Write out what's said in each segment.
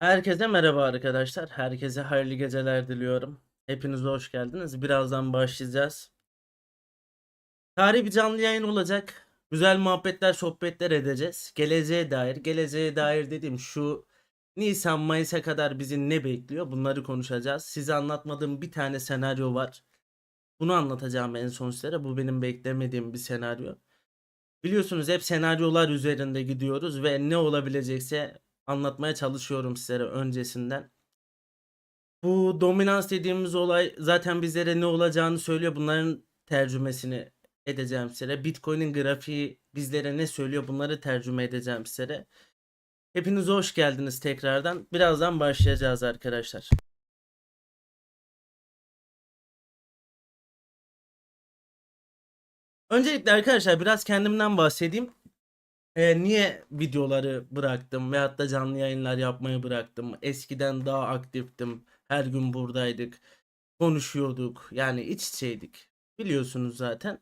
Herkese merhaba arkadaşlar. Herkese hayırlı geceler diliyorum. Hepiniz hoş geldiniz. Birazdan başlayacağız. Tarihi bir canlı yayın olacak. Güzel muhabbetler, sohbetler edeceğiz. Geleceğe dair, geleceğe dair dediğim şu Nisan Mayıs'a kadar bizi ne bekliyor? Bunları konuşacağız. Size anlatmadığım bir tane senaryo var. Bunu anlatacağım en son sizlere. Bu benim beklemediğim bir senaryo. Biliyorsunuz hep senaryolar üzerinde gidiyoruz ve ne olabilecekse anlatmaya çalışıyorum sizlere öncesinden. Bu dominans dediğimiz olay zaten bizlere ne olacağını söylüyor. Bunların tercümesini edeceğim sizlere. Bitcoin'in grafiği bizlere ne söylüyor bunları tercüme edeceğim sizlere. Hepiniz hoş geldiniz tekrardan. Birazdan başlayacağız arkadaşlar. Öncelikle arkadaşlar biraz kendimden bahsedeyim. Ee, niye videoları bıraktım veyahut da canlı yayınlar yapmayı bıraktım? Eskiden daha aktiftim. Her gün buradaydık. Konuşuyorduk. Yani iç içeydik. Biliyorsunuz zaten.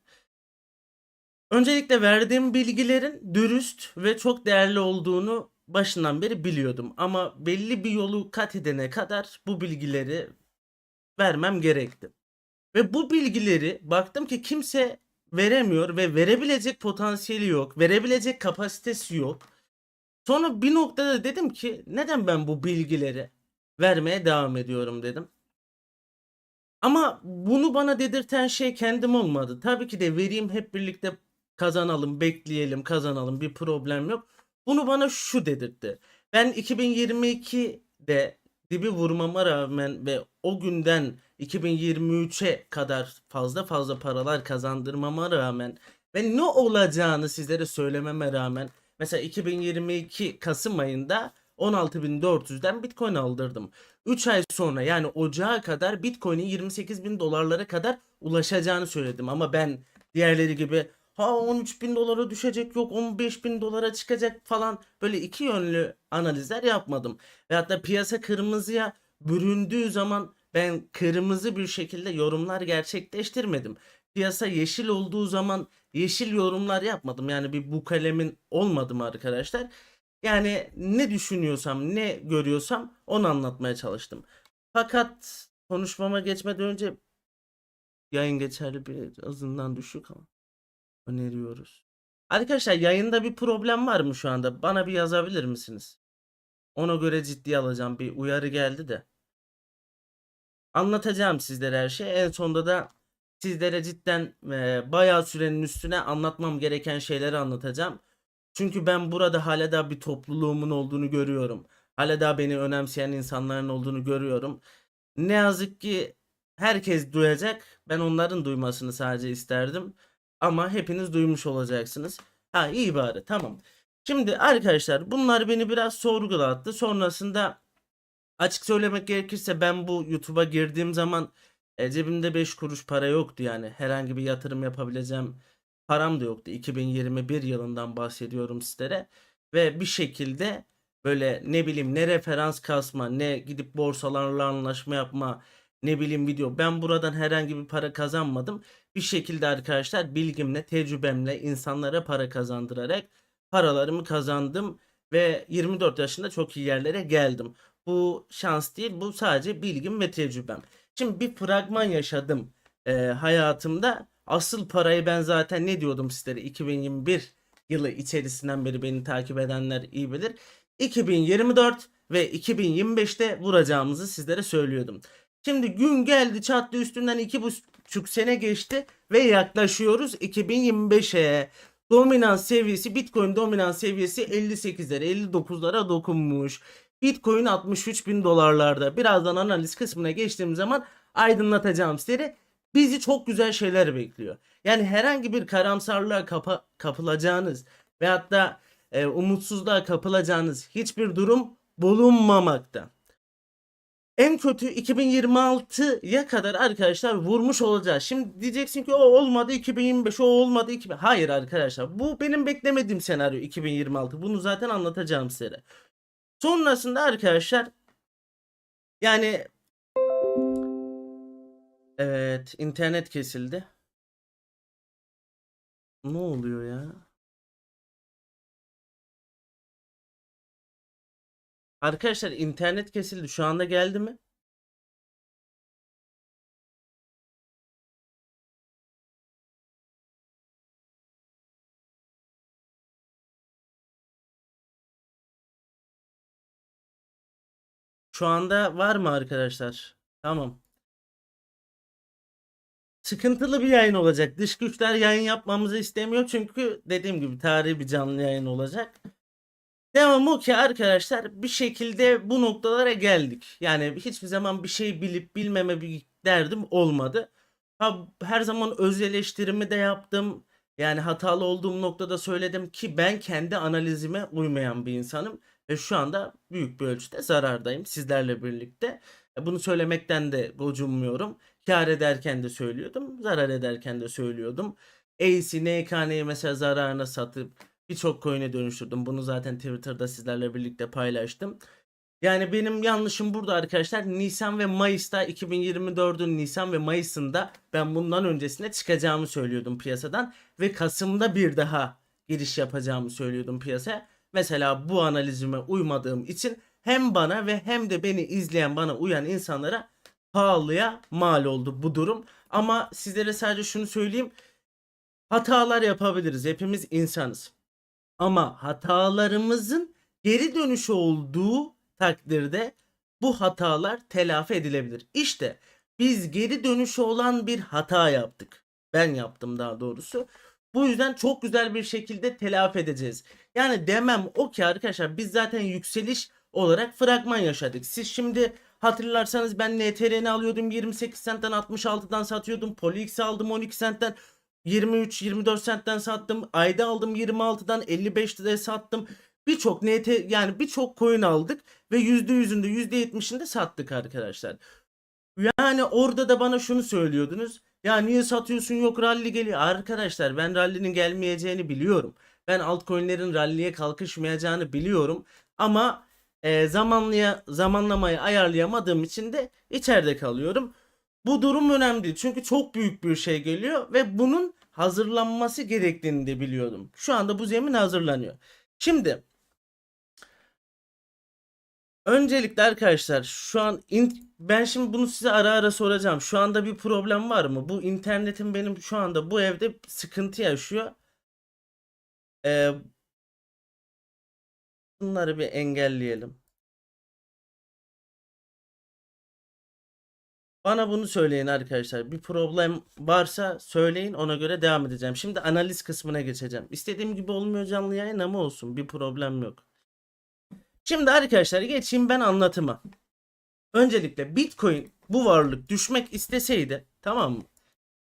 Öncelikle verdiğim bilgilerin dürüst ve çok değerli olduğunu başından beri biliyordum. Ama belli bir yolu kat edene kadar bu bilgileri vermem gerekti. Ve bu bilgileri baktım ki kimse veremiyor ve verebilecek potansiyeli yok. Verebilecek kapasitesi yok. Sonra bir noktada dedim ki neden ben bu bilgileri vermeye devam ediyorum dedim. Ama bunu bana dedirten şey kendim olmadı. Tabii ki de vereyim hep birlikte kazanalım, bekleyelim, kazanalım bir problem yok. Bunu bana şu dedirtti. Ben 2022'de dibi vurmama rağmen ve o günden 2023'e kadar fazla fazla paralar kazandırmama rağmen ve ne olacağını sizlere söylememe rağmen mesela 2022 Kasım ayında 16.400'den Bitcoin aldırdım. 3 ay sonra yani ocağa kadar Bitcoin'in 28.000 dolarlara kadar ulaşacağını söyledim. Ama ben diğerleri gibi ha 13 bin dolara düşecek yok 15 bin dolara çıkacak falan böyle iki yönlü analizler yapmadım. Ve hatta piyasa kırmızıya büründüğü zaman ben kırmızı bir şekilde yorumlar gerçekleştirmedim. Piyasa yeşil olduğu zaman yeşil yorumlar yapmadım. Yani bir bu kalemin olmadım arkadaşlar. Yani ne düşünüyorsam, ne görüyorsam onu anlatmaya çalıştım. Fakat konuşmama geçmeden önce yayın geçerli bir azından düşük ama öneriyoruz. Arkadaşlar yayında bir problem var mı şu anda? Bana bir yazabilir misiniz? Ona göre ciddiye alacağım. Bir uyarı geldi de. Anlatacağım sizlere her şeyi. En sonunda da sizlere cidden e, bayağı sürenin üstüne anlatmam gereken şeyleri anlatacağım. Çünkü ben burada hala daha bir topluluğumun olduğunu görüyorum. Hala daha beni önemseyen insanların olduğunu görüyorum. Ne yazık ki herkes duyacak. Ben onların duymasını sadece isterdim. Ama hepiniz duymuş olacaksınız. Ha iyi bari tamam. Şimdi arkadaşlar bunlar beni biraz sorgulattı. Sonrasında açık söylemek gerekirse ben bu YouTube'a girdiğim zaman e, cebimde 5 kuruş para yoktu yani. Herhangi bir yatırım yapabileceğim param da yoktu. 2021 yılından bahsediyorum sizlere. Ve bir şekilde böyle ne bileyim ne referans kasma ne gidip borsalarla anlaşma yapma ne bileyim video. Ben buradan herhangi bir para kazanmadım. Bir şekilde arkadaşlar bilgimle, tecrübemle insanlara para kazandırarak paralarımı kazandım ve 24 yaşında çok iyi yerlere geldim. Bu şans değil, bu sadece bilgim ve tecrübem. Şimdi bir fragman yaşadım e, hayatımda. Asıl parayı ben zaten ne diyordum sizlere 2021 yılı içerisinden beri beni takip edenler iyi bilir. 2024 ve 2025'te vuracağımızı sizlere söylüyordum. Şimdi gün geldi çattı üstünden iki buçuk sene geçti ve yaklaşıyoruz 2025'e. Dominans seviyesi Bitcoin dominans seviyesi 58'lere 59'lara dokunmuş. Bitcoin 63 bin dolarlarda. Birazdan analiz kısmına geçtiğim zaman aydınlatacağım sizleri. Bizi çok güzel şeyler bekliyor. Yani herhangi bir karamsarlığa kapa kapılacağınız veyahut da e, umutsuzluğa kapılacağınız hiçbir durum bulunmamakta. En kötü 2026'ya kadar arkadaşlar vurmuş olacağız. Şimdi diyeceksin ki o olmadı 2025, o olmadı 2000. Hayır arkadaşlar bu benim beklemediğim senaryo 2026. Bunu zaten anlatacağım size. Sonrasında arkadaşlar yani evet internet kesildi. Ne oluyor ya? Arkadaşlar internet kesildi. Şu anda geldi mi? Şu anda var mı arkadaşlar? Tamam. Sıkıntılı bir yayın olacak. Dış güçler yayın yapmamızı istemiyor çünkü dediğim gibi tarihi bir canlı yayın olacak. Devam o ki arkadaşlar bir şekilde bu noktalara geldik. Yani hiçbir zaman bir şey bilip bilmeme bir derdim olmadı. Her zaman öz eleştirimi de yaptım. Yani hatalı olduğum noktada söyledim ki ben kendi analizime uymayan bir insanım. Ve şu anda büyük bir ölçüde zarardayım sizlerle birlikte. E, Bunu söylemekten de gocunmuyorum. Kar ederken de söylüyordum. Zarar ederken de söylüyordum. AC, NKN'yi mesela zararına satıp birçok coin'e dönüştürdüm. Bunu zaten Twitter'da sizlerle birlikte paylaştım. Yani benim yanlışım burada arkadaşlar. Nisan ve Mayıs'ta 2024'ün Nisan ve Mayıs'ında ben bundan öncesine çıkacağımı söylüyordum piyasadan. Ve Kasım'da bir daha giriş yapacağımı söylüyordum piyasaya. Mesela bu analizime uymadığım için hem bana ve hem de beni izleyen bana uyan insanlara pahalıya mal oldu bu durum. Ama sizlere sadece şunu söyleyeyim. Hatalar yapabiliriz. Hepimiz insanız. Ama hatalarımızın geri dönüşü olduğu takdirde bu hatalar telafi edilebilir. İşte biz geri dönüşü olan bir hata yaptık. Ben yaptım daha doğrusu. Bu yüzden çok güzel bir şekilde telafi edeceğiz. Yani demem o ki arkadaşlar biz zaten yükseliş olarak fragman yaşadık. Siz şimdi hatırlarsanız ben NTR'ni alıyordum 28 centten 66'dan satıyordum. PolyX aldım 12 centten 23-24 centten sattım. Ayda aldım 26'dan 55'te sattım. Birçok NT yani birçok coin aldık ve %100'ünde %70'inde sattık arkadaşlar. Yani orada da bana şunu söylüyordunuz. Ya niye satıyorsun yok rally geliyor. Arkadaşlar ben rally'nin gelmeyeceğini biliyorum. Ben altcoin'lerin rally'ye kalkışmayacağını biliyorum. Ama e, zamanlıya, zamanlamayı ayarlayamadığım için de içeride kalıyorum. Bu durum önemli. Çünkü çok büyük bir şey geliyor ve bunun hazırlanması gerektiğini de biliyordum. Şu anda bu zemin hazırlanıyor. Şimdi öncelikle arkadaşlar şu an in- ben şimdi bunu size ara ara soracağım. Şu anda bir problem var mı? Bu internetim benim şu anda bu evde sıkıntı yaşıyor. Ee, bunları bir engelleyelim. Bana bunu söyleyin arkadaşlar. Bir problem varsa söyleyin ona göre devam edeceğim. Şimdi analiz kısmına geçeceğim. İstediğim gibi olmuyor canlı yayın ama olsun bir problem yok. Şimdi arkadaşlar geçeyim ben anlatıma. Öncelikle Bitcoin bu varlık düşmek isteseydi tamam mı?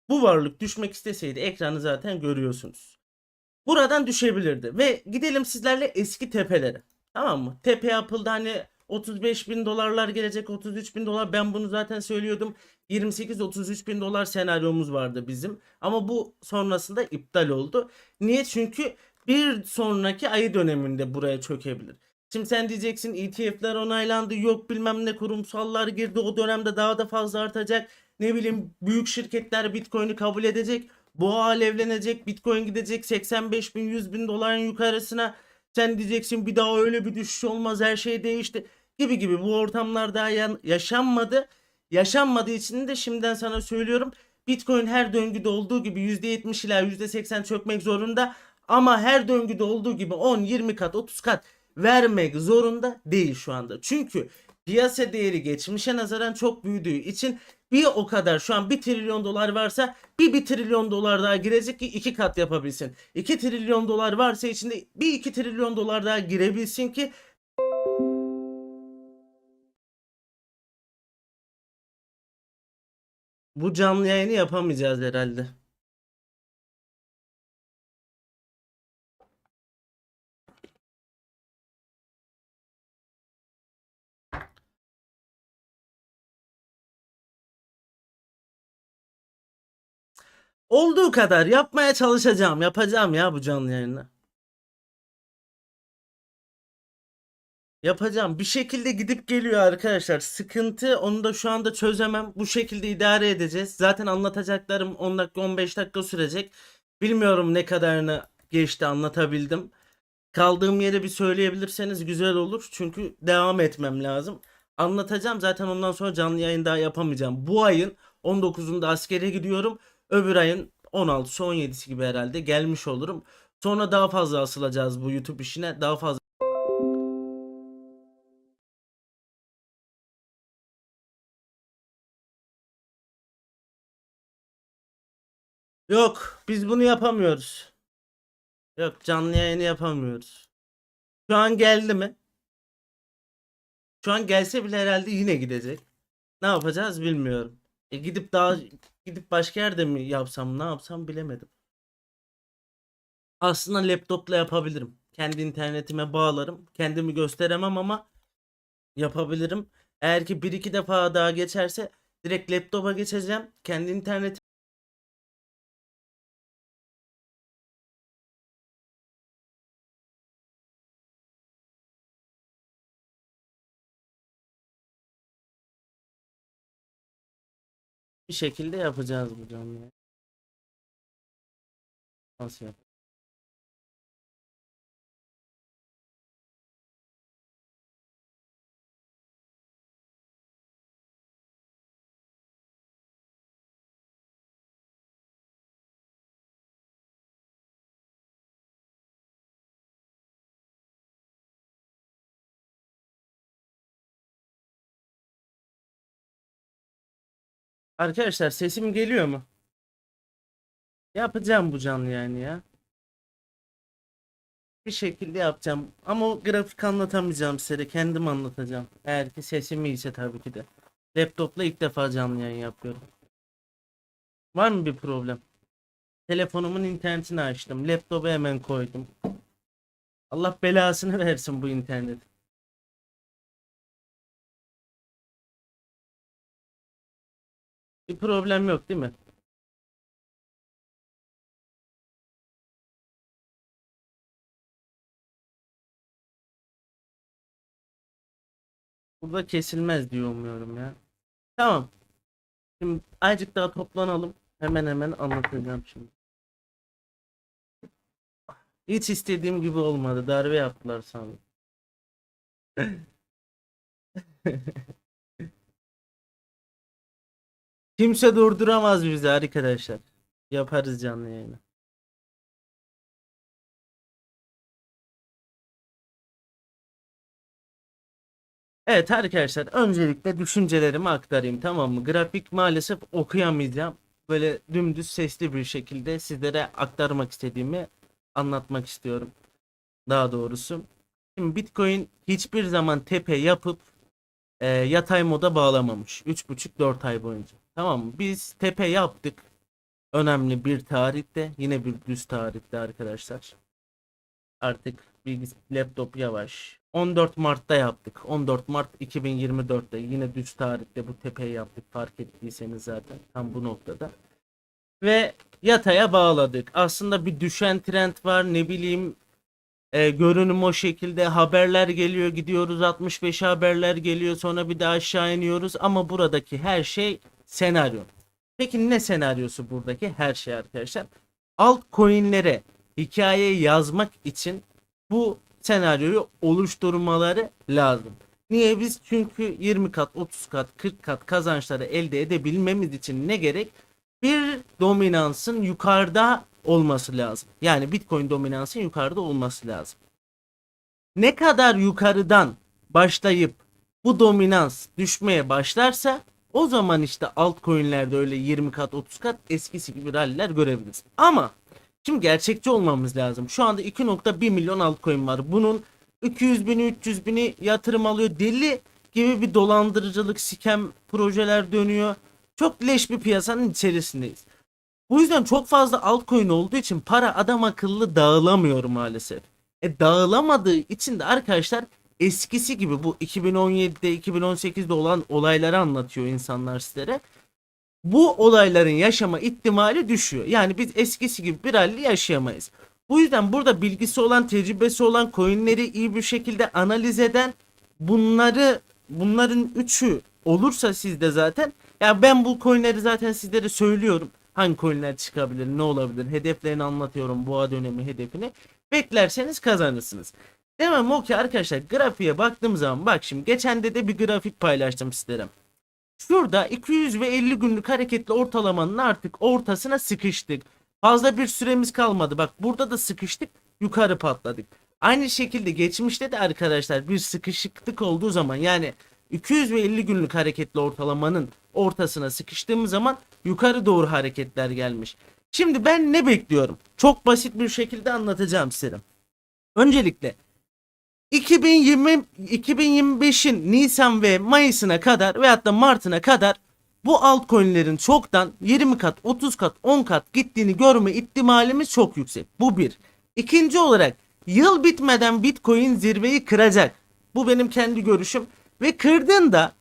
Bu varlık düşmek isteseydi ekranı zaten görüyorsunuz. Buradan düşebilirdi. Ve gidelim sizlerle eski tepelere. Tamam mı? Tepe yapıldı. Hani 35 bin dolarlar gelecek 33 bin dolar. Ben bunu zaten söylüyordum. 28-33 bin dolar senaryomuz vardı bizim. Ama bu sonrasında iptal oldu. Niye? Çünkü bir sonraki ayı döneminde buraya çökebilir. Şimdi sen diyeceksin ETF'ler onaylandı. Yok bilmem ne kurumsallar girdi. O dönemde daha da fazla artacak. Ne bileyim büyük şirketler bitcoin'i kabul edecek boğa alevlenecek bitcoin gidecek 85 bin 100 bin doların yukarısına sen diyeceksin bir daha öyle bir düşüş olmaz her şey değişti gibi gibi bu ortamlar daha yaşanmadı. Yaşanmadığı için de şimdiden sana söylüyorum. Bitcoin her döngüde olduğu gibi %70 ila %80 çökmek zorunda. Ama her döngüde olduğu gibi 10, 20 kat, 30 kat vermek zorunda değil şu anda. Çünkü piyasa değeri geçmişe nazaran çok büyüdüğü için bir o kadar şu an 1 trilyon dolar varsa bir 1 trilyon dolar daha girecek ki 2 kat yapabilsin. 2 trilyon dolar varsa içinde bir 2 trilyon dolar daha girebilsin ki bu canlı yayını yapamayacağız herhalde. Olduğu kadar yapmaya çalışacağım. Yapacağım ya bu canlı yayını. Yapacağım. Bir şekilde gidip geliyor arkadaşlar. Sıkıntı onu da şu anda çözemem. Bu şekilde idare edeceğiz. Zaten anlatacaklarım 10 dakika 15 dakika sürecek. Bilmiyorum ne kadarını geçti anlatabildim. Kaldığım yeri bir söyleyebilirseniz güzel olur. Çünkü devam etmem lazım. Anlatacağım zaten ondan sonra canlı yayın daha yapamayacağım. Bu ayın 19'unda askere gidiyorum. Öbür ayın 16'sı 17'si gibi herhalde gelmiş olurum. Sonra daha fazla asılacağız bu YouTube işine. Daha fazla Yok, biz bunu yapamıyoruz. Yok, canlı yayını yapamıyoruz. Şu an geldi mi? Şu an gelse bile herhalde yine gidecek. Ne yapacağız bilmiyorum. E gidip daha gidip başka yerde mi yapsam, ne yapsam bilemedim. Aslında laptopla yapabilirim. Kendi internetime bağlarım. Kendimi gösteremem ama yapabilirim. Eğer ki bir iki defa daha geçerse direkt laptopa geçeceğim. Kendi internet şekilde yapacağız bu canlı. Nasıl yap? Arkadaşlar sesim geliyor mu? Yapacağım bu canlı yayını ya. Bir şekilde yapacağım. Ama o grafik anlatamayacağım size kendim anlatacağım. Eğer ki sesim iyiyse tabii ki de. Laptopla ilk defa canlı yayın yapıyorum. Var mı bir problem? Telefonumun internetini açtım. Laptopu hemen koydum. Allah belasını versin bu internet. Bir problem yok değil mi? Burada kesilmez diye umuyorum ya. Tamam. Şimdi azıcık daha toplanalım. Hemen hemen anlatacağım şimdi. Hiç istediğim gibi olmadı. Darbe yaptılar sanırım. Kimse durduramaz bizi arkadaşlar. Yaparız canlı yayını. Evet arkadaşlar öncelikle düşüncelerimi aktarayım tamam mı? Grafik maalesef okuyamayacağım. Böyle dümdüz sesli bir şekilde sizlere aktarmak istediğimi anlatmak istiyorum. Daha doğrusu. Şimdi Bitcoin hiçbir zaman tepe yapıp e, yatay moda bağlamamış. 3,5-4 ay boyunca. Tamam? Biz tepe yaptık. Önemli bir tarihte. Yine bir düz tarihte arkadaşlar. Artık bilgis laptop yavaş. 14 Mart'ta yaptık. 14 Mart 2024'te yine düz tarihte bu tepeyi yaptık. Fark ettiyseniz zaten tam bu noktada. Ve yataya bağladık. Aslında bir düşen trend var. Ne bileyim e, görünüm o şekilde haberler geliyor gidiyoruz 65 haberler geliyor sonra bir daha aşağı iniyoruz ama buradaki her şey senaryo. Peki ne senaryosu buradaki her şey arkadaşlar? Altcoin'lere hikaye yazmak için bu senaryoyu oluşturmaları lazım. Niye biz? Çünkü 20 kat, 30 kat, 40 kat kazançları elde edebilmemiz için ne gerek? Bir dominansın yukarıda olması lazım. Yani Bitcoin dominansın yukarıda olması lazım. Ne kadar yukarıdan başlayıp bu dominans düşmeye başlarsa o zaman işte altcoin'lerde öyle 20 kat 30 kat eskisi gibi ralliler görebiliriz. Ama şimdi gerçekçi olmamız lazım. Şu anda 2.1 milyon altcoin var. Bunun 200 bini 300 bini yatırım alıyor. Deli gibi bir dolandırıcılık, scam projeler dönüyor. Çok leş bir piyasanın içerisindeyiz. Bu yüzden çok fazla altcoin olduğu için para adam akıllı dağılamıyor maalesef. E dağılamadığı için de arkadaşlar eskisi gibi bu 2017'de 2018'de olan olayları anlatıyor insanlar sizlere. Bu olayların yaşama ihtimali düşüyor. Yani biz eskisi gibi bir halde yaşayamayız. Bu yüzden burada bilgisi olan, tecrübesi olan, coinleri iyi bir şekilde analiz eden bunları bunların üçü olursa sizde zaten ya ben bu coinleri zaten sizlere söylüyorum. Hangi coinler çıkabilir, ne olabilir, hedeflerini anlatıyorum boğa dönemi hedefini. Beklerseniz kazanırsınız. Demem o ki arkadaşlar grafiğe baktığım zaman bak şimdi geçen de de bir grafik paylaştım sizlere. Şurada 200 ve 50 günlük hareketli ortalamanın artık ortasına sıkıştık. Fazla bir süremiz kalmadı. Bak burada da sıkıştık yukarı patladık. Aynı şekilde geçmişte de arkadaşlar bir sıkışıklık olduğu zaman yani 200 ve 50 günlük hareketli ortalamanın ortasına sıkıştığımız zaman yukarı doğru hareketler gelmiş. Şimdi ben ne bekliyorum? Çok basit bir şekilde anlatacağım size. Öncelikle 2020 2025'in Nisan ve Mayıs'ına kadar veyahut da Mart'ına kadar bu altcoin'lerin çoktan 20 kat, 30 kat, 10 kat gittiğini görme ihtimalimiz çok yüksek. Bu bir. İkinci olarak yıl bitmeden Bitcoin zirveyi kıracak. Bu benim kendi görüşüm. Ve kırdığında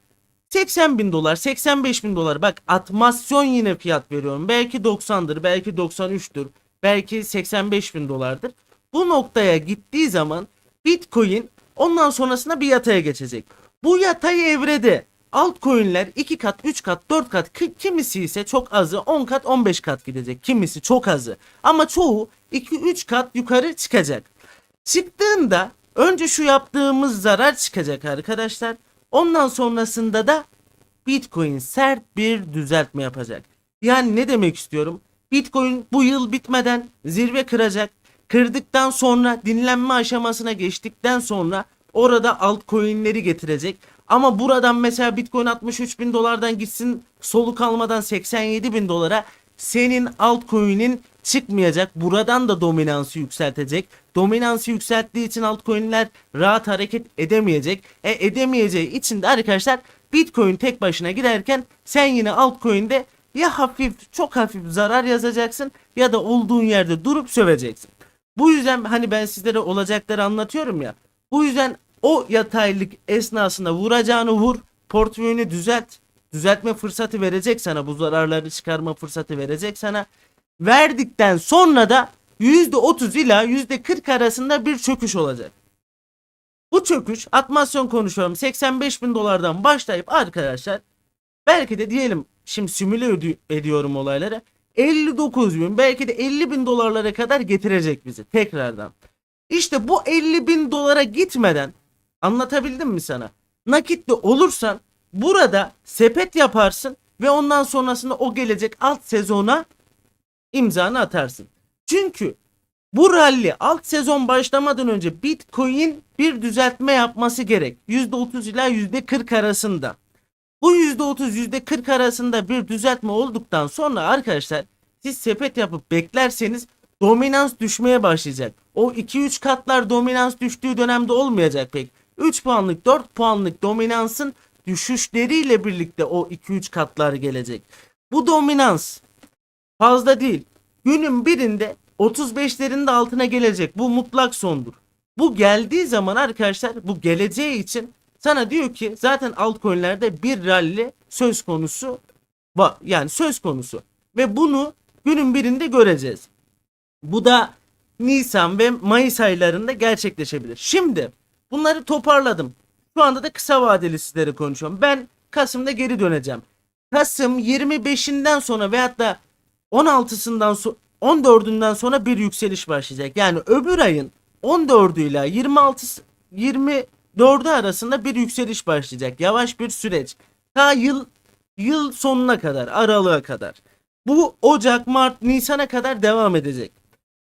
80 bin dolar, 85 bin dolar. Bak atmasyon yine fiyat veriyorum. Belki 90'dır, belki 93'tür, belki 85 bin dolardır. Bu noktaya gittiği zaman Bitcoin ondan sonrasında bir yataya geçecek. Bu yatay evrede altcoin'ler 2 kat, 3 kat, 4 kat, ki- kimisi ise çok azı 10 kat, 15 kat gidecek. Kimisi çok azı. Ama çoğu 2-3 kat yukarı çıkacak. Çıktığında önce şu yaptığımız zarar çıkacak arkadaşlar. Ondan sonrasında da Bitcoin sert bir düzeltme yapacak. Yani ne demek istiyorum? Bitcoin bu yıl bitmeden zirve kıracak. Kırdıktan sonra dinlenme aşamasına geçtikten sonra orada altcoin'leri getirecek. Ama buradan mesela Bitcoin 63 bin dolardan gitsin soluk almadan 87 bin dolara senin altcoin'in çıkmayacak. Buradan da dominansı yükseltecek. Dominansı yükselttiği için altcoin'ler rahat hareket edemeyecek. E edemeyeceği için de arkadaşlar Bitcoin tek başına giderken sen yine altcoin'de ya hafif çok hafif zarar yazacaksın ya da olduğun yerde durup söveceksin. Bu yüzden hani ben sizlere olacakları anlatıyorum ya. Bu yüzden o yataylık esnasında vuracağını vur, portföyünü düzelt. Düzeltme fırsatı verecek sana, bu zararları çıkarma fırsatı verecek sana. Verdikten sonra da %30 ila %40 arasında bir çöküş olacak. Bu çöküş atmasyon konuşuyorum 85 bin dolardan başlayıp arkadaşlar belki de diyelim şimdi simüle edi- ediyorum olayları 59 bin belki de 50 bin dolarlara kadar getirecek bizi tekrardan. İşte bu 50 bin dolara gitmeden anlatabildim mi sana? Nakitli olursan burada sepet yaparsın ve ondan sonrasında o gelecek alt sezona imzanı atarsın. Çünkü bu rally alt sezon başlamadan önce Bitcoin bir düzeltme yapması gerek. %30 ila %40 arasında. Bu %30 %40 arasında bir düzeltme olduktan sonra arkadaşlar siz sepet yapıp beklerseniz dominans düşmeye başlayacak. O 2-3 katlar dominans düştüğü dönemde olmayacak pek. 3 puanlık 4 puanlık dominansın düşüşleriyle birlikte o 2-3 katlar gelecek. Bu dominans fazla değil. Günün birinde 35'lerin de altına gelecek. Bu mutlak sondur. Bu geldiği zaman arkadaşlar bu geleceği için sana diyor ki zaten altcoin'lerde bir rally söz konusu var. Yani söz konusu. Ve bunu günün birinde göreceğiz. Bu da Nisan ve Mayıs aylarında gerçekleşebilir. Şimdi bunları toparladım. Şu anda da kısa vadeli sizlere konuşuyorum. Ben Kasım'da geri döneceğim. Kasım 25'inden sonra veyahut da 16'sından so 14'ünden sonra bir yükseliş başlayacak. Yani öbür ayın 14'ü ile 26 24'ü arasında bir yükseliş başlayacak. Yavaş bir süreç. Ta yıl yıl sonuna kadar, aralığa kadar. Bu Ocak, Mart, Nisan'a kadar devam edecek.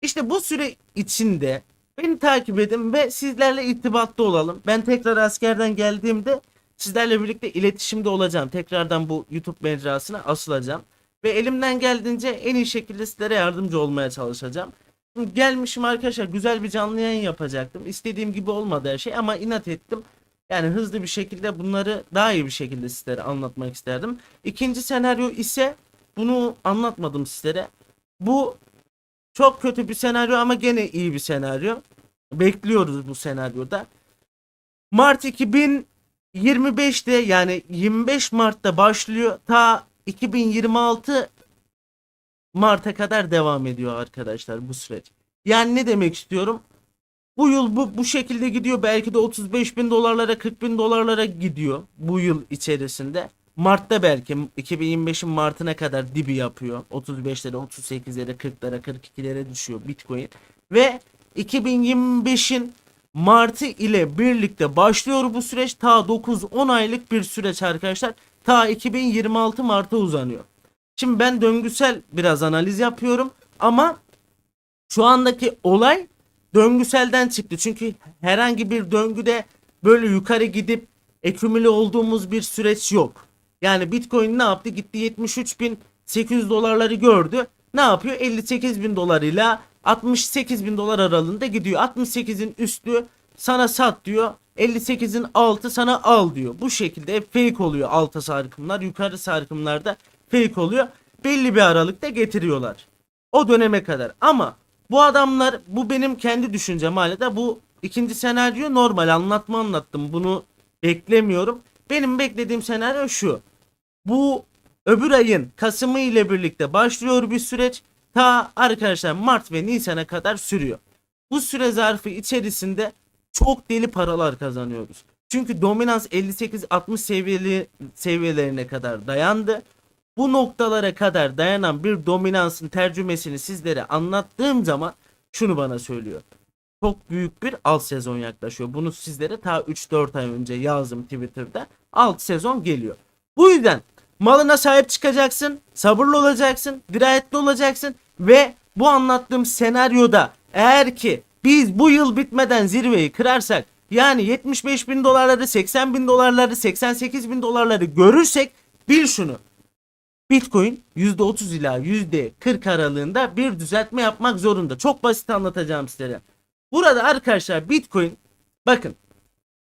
İşte bu süre içinde beni takip edin ve sizlerle irtibatta olalım. Ben tekrar askerden geldiğimde sizlerle birlikte iletişimde olacağım. Tekrardan bu YouTube mecrasına asılacağım. Ve elimden geldiğince en iyi şekilde sizlere yardımcı olmaya çalışacağım. Gelmişim arkadaşlar güzel bir canlı yayın yapacaktım. İstediğim gibi olmadı her şey ama inat ettim. Yani hızlı bir şekilde bunları daha iyi bir şekilde sizlere anlatmak isterdim. İkinci senaryo ise bunu anlatmadım sizlere. Bu çok kötü bir senaryo ama gene iyi bir senaryo. Bekliyoruz bu senaryoda. Mart 2025'te yani 25 Mart'ta başlıyor. Ta 2026 Mart'a kadar devam ediyor arkadaşlar bu süreç. Yani ne demek istiyorum? Bu yıl bu, bu şekilde gidiyor. Belki de 35 bin dolarlara 40 bin dolarlara gidiyor bu yıl içerisinde. Mart'ta belki 2025'in Mart'ına kadar dibi yapıyor. 35'lere, 38'lere, 40'lara, 42'lere düşüyor Bitcoin. Ve 2025'in Martı ile birlikte başlıyor bu süreç. Ta 9-10 aylık bir süreç arkadaşlar. Ta 2026 Mart'a uzanıyor. Şimdi ben döngüsel biraz analiz yapıyorum ama şu andaki olay döngüselden çıktı. Çünkü herhangi bir döngüde böyle yukarı gidip ekümüle olduğumuz bir süreç yok. Yani Bitcoin ne yaptı? Gitti 73.800 dolarları gördü. Ne yapıyor? 58 bin dolarıyla 68 bin dolar aralığında gidiyor. 68'in üstü sana sat diyor. 58'in altı sana al diyor. Bu şekilde fake oluyor alta sarkımlar. Yukarı sarkımlarda fake oluyor. Belli bir aralıkta getiriyorlar. O döneme kadar. Ama bu adamlar bu benim kendi düşüncem hala bu ikinci senaryo normal anlatma anlattım. Bunu beklemiyorum. Benim beklediğim senaryo şu. Bu öbür ayın Kasım'ı ile birlikte başlıyor bir süreç. Ta arkadaşlar Mart ve Nisan'a kadar sürüyor. Bu süre zarfı içerisinde çok deli paralar kazanıyoruz. Çünkü dominans 58-60 seviyeli seviyelerine kadar dayandı. Bu noktalara kadar dayanan bir dominansın tercümesini sizlere anlattığım zaman şunu bana söylüyor. Çok büyük bir alt sezon yaklaşıyor. Bunu sizlere ta 3-4 ay önce yazdım Twitter'da. Alt sezon geliyor. Bu yüzden malına sahip çıkacaksın, sabırlı olacaksın, dirayetli olacaksın ve bu anlattığım senaryoda eğer ki biz bu yıl bitmeden zirveyi kırarsak yani 75 bin dolarları, 80 bin dolarları, 88 bin dolarları görürsek bil şunu. Bitcoin %30 ila %40 aralığında bir düzeltme yapmak zorunda. Çok basit anlatacağım sizlere. Burada arkadaşlar Bitcoin bakın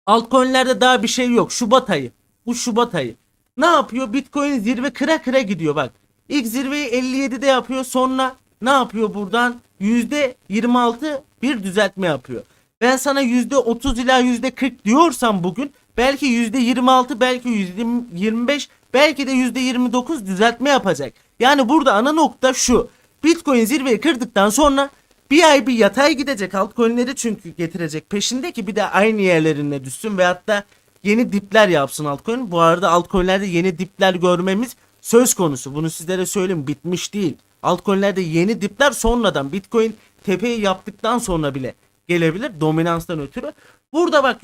altcoin'lerde daha bir şey yok. Şubat ayı. Bu Şubat ayı. Ne yapıyor? Bitcoin zirve kıra kıra gidiyor bak. İlk zirveyi 57'de yapıyor. Sonra ne yapıyor buradan? %26 bir düzeltme yapıyor. Ben sana %30 ila %40 diyorsam bugün belki %26 belki %25 belki de %29 düzeltme yapacak. Yani burada ana nokta şu. Bitcoin zirveyi kırdıktan sonra bir ay bir yatay gidecek altcoin'leri çünkü getirecek peşinde ki bir de aynı yerlerine düşsün ve hatta yeni dipler yapsın altcoin. Bu arada altcoin'lerde yeni dipler görmemiz söz konusu. Bunu sizlere söyleyeyim bitmiş değil. Altcoin'lerde yeni dipler sonradan Bitcoin tepeyi yaptıktan sonra bile gelebilir dominanstan ötürü. Burada bak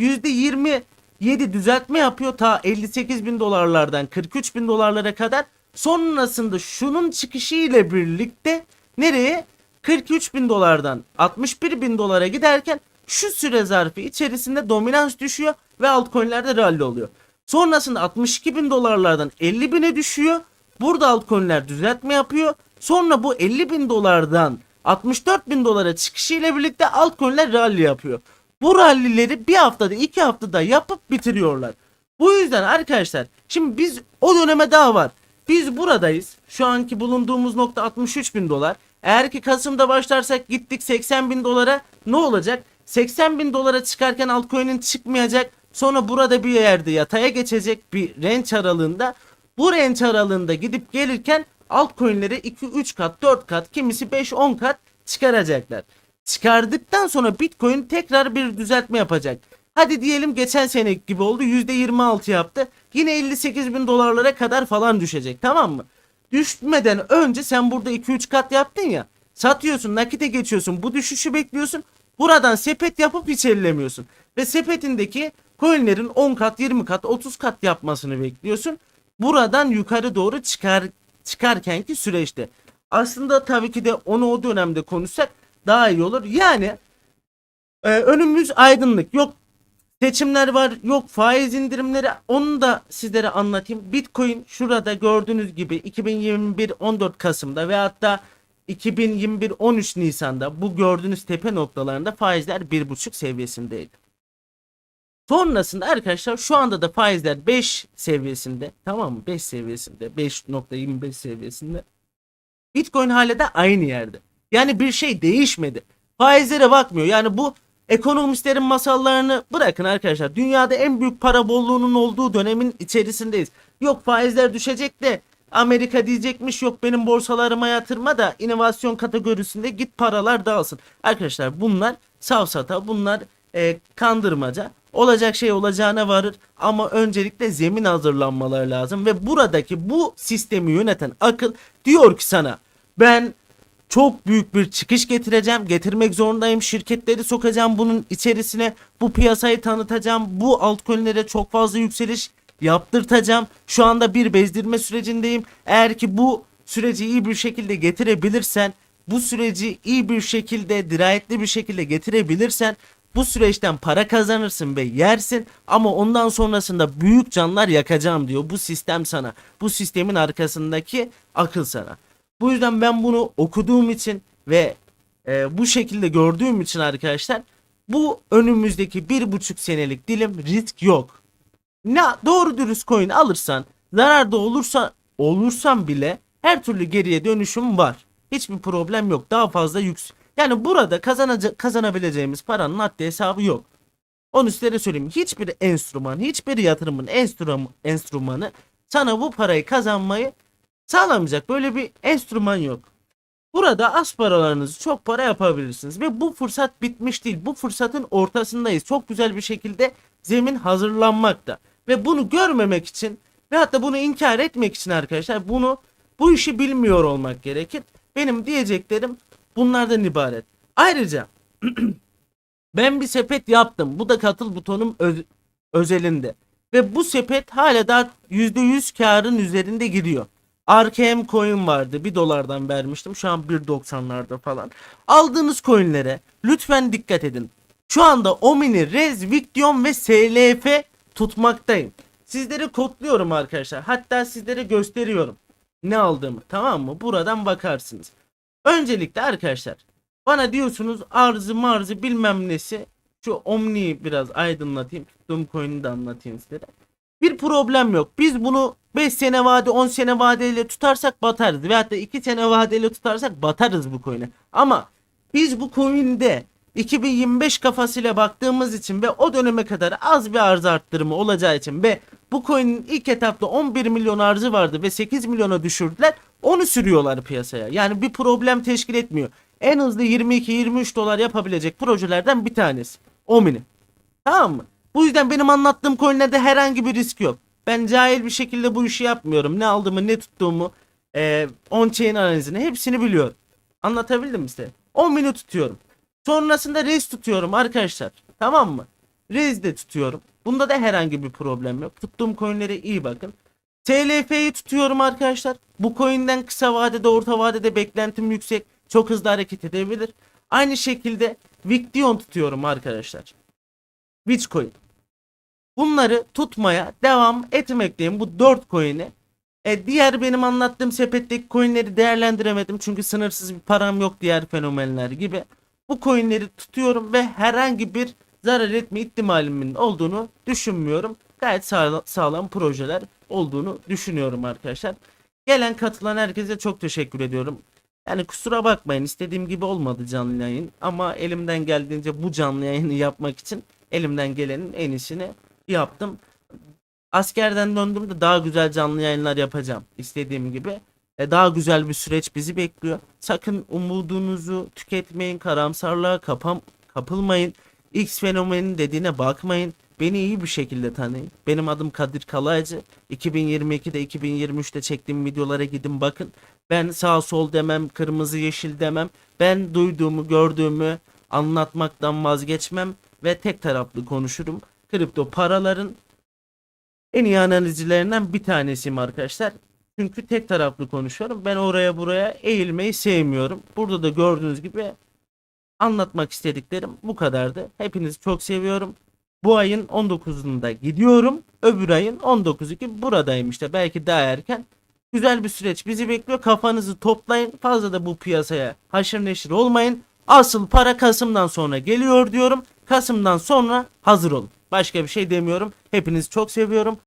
%27 düzeltme yapıyor ta 58 bin dolarlardan 43 bin dolarlara kadar. Sonrasında şunun çıkışı ile birlikte nereye? 43 bin dolardan 61 bin dolara giderken şu süre zarfı içerisinde dominans düşüyor ve altcoin'lerde rally oluyor. Sonrasında 62 bin dolarlardan 50 bine düşüyor. Burada altcoin'ler düzeltme yapıyor. Sonra bu 50 bin dolardan 64 bin dolara çıkışıyla birlikte altcoin'ler rally yapıyor. Bu rallileri bir haftada iki haftada yapıp bitiriyorlar. Bu yüzden arkadaşlar şimdi biz o döneme daha var. Biz buradayız. Şu anki bulunduğumuz nokta 63 bin dolar. Eğer ki Kasım'da başlarsak gittik 80 bin dolara ne olacak? 80 bin dolara çıkarken altcoin'in çıkmayacak. Sonra burada bir yerde yataya geçecek bir range aralığında. Bu range aralığında gidip gelirken altcoin'leri 2-3 kat 4 kat kimisi 5-10 kat çıkaracaklar. Çıkardıktan sonra Bitcoin tekrar bir düzeltme yapacak. Hadi diyelim geçen sene gibi oldu %26 yaptı. Yine 58 bin dolarlara kadar falan düşecek tamam mı? Düşmeden önce sen burada 2-3 kat yaptın ya. Satıyorsun nakite geçiyorsun bu düşüşü bekliyorsun. Buradan sepet yapıp hiç ellemiyorsun. Ve sepetindeki coinlerin 10 kat 20 kat 30 kat yapmasını bekliyorsun. Buradan yukarı doğru çıkar çıkarkenki süreçte. Aslında tabii ki de onu o dönemde konuşsak daha iyi olur. Yani e, önümüz aydınlık. Yok seçimler var, yok faiz indirimleri. Onu da sizlere anlatayım. Bitcoin şurada gördüğünüz gibi 2021 14 Kasım'da ve hatta 2021 13 Nisan'da bu gördüğünüz tepe noktalarında faizler 1.5 seviyesindeydi. Sonrasında arkadaşlar şu anda da faizler 5 seviyesinde tamam mı? 5 seviyesinde 5.25 seviyesinde. Bitcoin hala da aynı yerde. Yani bir şey değişmedi. Faizlere bakmıyor. Yani bu ekonomistlerin masallarını bırakın arkadaşlar. Dünyada en büyük para bolluğunun olduğu dönemin içerisindeyiz. Yok faizler düşecek de Amerika diyecekmiş yok benim borsalarıma yatırma da inovasyon kategorisinde git paralar dağılsın. Arkadaşlar bunlar savsata bunlar e, kandırmaca. Olacak şey olacağına varır ama öncelikle zemin hazırlanmaları lazım ve buradaki bu sistemi yöneten akıl diyor ki sana ben çok büyük bir çıkış getireceğim. Getirmek zorundayım. Şirketleri sokacağım bunun içerisine. Bu piyasayı tanıtacağım. Bu altcoin'lere çok fazla yükseliş yaptırtacağım. Şu anda bir bezdirme sürecindeyim. Eğer ki bu süreci iyi bir şekilde getirebilirsen, bu süreci iyi bir şekilde, dirayetli bir şekilde getirebilirsen bu süreçten para kazanırsın ve yersin ama ondan sonrasında büyük canlar yakacağım diyor bu sistem sana. Bu sistemin arkasındaki akıl sana. Bu yüzden ben bunu okuduğum için ve e, bu şekilde gördüğüm için arkadaşlar bu önümüzdeki bir buçuk senelik dilim risk yok. Ne doğru dürüst coin alırsan zararda olursa olursan bile her türlü geriye dönüşüm var. Hiçbir problem yok. Daha fazla yüks. Yani burada kazanaca- kazanabileceğimiz paranın haddi hesabı yok. Onu sizlere söyleyeyim. Hiçbir enstrüman, hiçbir yatırımın enstrüman, enstrümanı sana bu parayı kazanmayı sağlamayacak. Böyle bir enstrüman yok. Burada az paralarınızı çok para yapabilirsiniz ve bu fırsat bitmiş değil. Bu fırsatın ortasındayız. Çok güzel bir şekilde zemin hazırlanmakta. Ve bunu görmemek için ve hatta bunu inkar etmek için arkadaşlar bunu bu işi bilmiyor olmak gerekir. Benim diyeceklerim bunlardan ibaret. Ayrıca ben bir sepet yaptım. Bu da katıl butonum öz- özelinde. Ve bu sepet hala da %100 karın üzerinde gidiyor. RKM coin vardı. 1 dolardan vermiştim. Şu an 1.90'larda falan. Aldığınız coinlere lütfen dikkat edin. Şu anda Omni, Rez, Victium ve SLF tutmaktayım. Sizleri kodluyorum arkadaşlar. Hatta sizlere gösteriyorum ne aldığımı. Tamam mı? Buradan bakarsınız. Öncelikle arkadaşlar bana diyorsunuz arzı marzı bilmem nesi. Şu Omni'yi biraz aydınlatayım. Tuttuğum coin'i de anlatayım sizlere. Bir problem yok. Biz bunu 5 sene vade 10 sene vadeyle tutarsak batarız. Veyahut da 2 sene vadeyle tutarsak batarız bu coin'e. Ama biz bu coin'de 2025 kafasıyla baktığımız için ve o döneme kadar az bir arz arttırımı olacağı için ve bu coin'in ilk etapta 11 milyon arzı vardı ve 8 milyona düşürdüler. Onu sürüyorlar piyasaya. Yani bir problem teşkil etmiyor. En hızlı 22-23 dolar yapabilecek projelerden bir tanesi. Omni. Tamam mı? Bu yüzden benim anlattığım coinlerde herhangi bir risk yok. Ben cahil bir şekilde bu işi yapmıyorum. Ne aldığımı ne tuttuğumu e, on-chain analizini hepsini biliyorum. Anlatabildim mi size? 10 minut tutuyorum. Sonrasında res tutuyorum arkadaşlar. Tamam mı? Res de tutuyorum. Bunda da herhangi bir problem yok. Tuttuğum coinlere iyi bakın. TLF'yi tutuyorum arkadaşlar. Bu coin'den kısa vadede orta vadede beklentim yüksek. Çok hızlı hareket edebilir. Aynı şekilde Viction tutuyorum arkadaşlar. Bitcoin. Bunları tutmaya devam etmekteyim. Bu 4 coin'i. E, diğer benim anlattığım sepetteki coin'leri değerlendiremedim. Çünkü sınırsız bir param yok diğer fenomenler gibi. Bu coin'leri tutuyorum ve herhangi bir zarar etme ihtimalimin olduğunu düşünmüyorum. Gayet sağla- sağlam projeler olduğunu düşünüyorum arkadaşlar. Gelen katılan herkese çok teşekkür ediyorum. Yani kusura bakmayın istediğim gibi olmadı canlı yayın ama elimden geldiğince bu canlı yayını yapmak için elimden gelenin en iyisini yaptım. Askerden döndüğümde daha güzel canlı yayınlar yapacağım istediğim gibi. E, daha güzel bir süreç bizi bekliyor. Sakın umudunuzu tüketmeyin, karamsarlığa kapam kapılmayın. X fenomenin dediğine bakmayın. Beni iyi bir şekilde tanıyın. Benim adım Kadir Kalaycı. 2022'de 2023'te çektiğim videolara gidin bakın. Ben sağ sol demem, kırmızı yeşil demem. Ben duyduğumu, gördüğümü anlatmaktan vazgeçmem ve tek taraflı konuşurum. Kripto paraların en iyi analizcilerinden bir tanesiyim arkadaşlar. Çünkü tek taraflı konuşuyorum. Ben oraya buraya eğilmeyi sevmiyorum. Burada da gördüğünüz gibi anlatmak istediklerim bu kadardı. Hepinizi çok seviyorum. Bu ayın 19'unda gidiyorum. Öbür ayın 19'u gibi buradayım işte. Belki daha erken. Güzel bir süreç bizi bekliyor. Kafanızı toplayın. Fazla da bu piyasaya haşır neşir olmayın. Asıl para Kasım'dan sonra geliyor diyorum. Kasım'dan sonra hazır olun. Başka bir şey demiyorum. Hepinizi çok seviyorum.